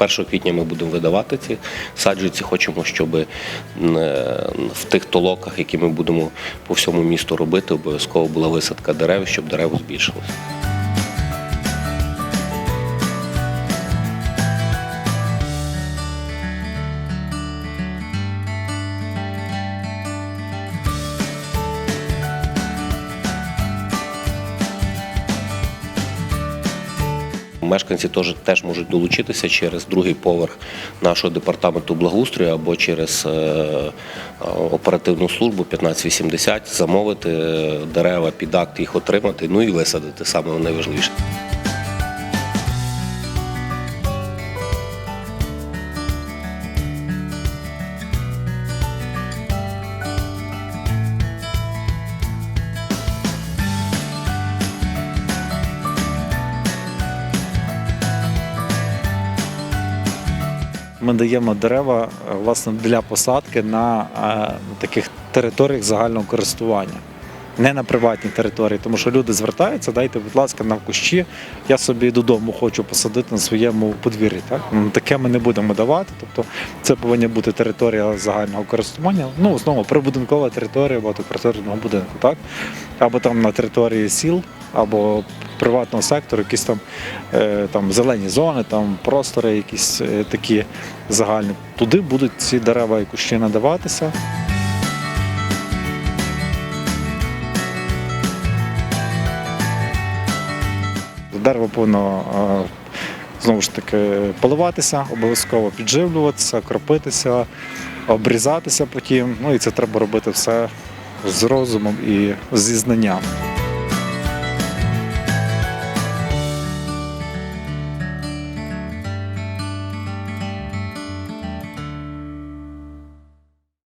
1 квітня ми будемо видавати ці саджанці. Хочемо, щоб в тих толоках, які ми будемо по всьому місту робити, обов'язково була висадка дерев, щоб дерева збільшилося. Мешканці теж, теж можуть долучитися через другий поверх нашого департаменту благоустрою або через е, е, оперативну службу 1580, замовити е, дерева під акт, їх отримати, ну і висадити саме найважливіше. Ми даємо дерева е, власне для посадки на е, таких територіях загального користування. Не на приватній території, тому що люди звертаються, дайте, будь ласка, на кущі. Я собі додому хочу посадити на своєму подвір'ї. Так? Ну, Таке ми не будемо давати. Тобто це повинна бути територія загального користування. Ну, знову прибудинкова територія багатоквартирного будинку, так? Або там на території сіл, або приватного сектору, якісь там, е, там зелені зони, там простори, якісь е, такі загальні. Туди будуть ці дерева і кущі надаватися. Дерево повинно е, знову ж таки поливатися, обов'язково підживлюватися, кропитися, обрізатися потім. Ну і це треба робити все з розумом і зі знанням.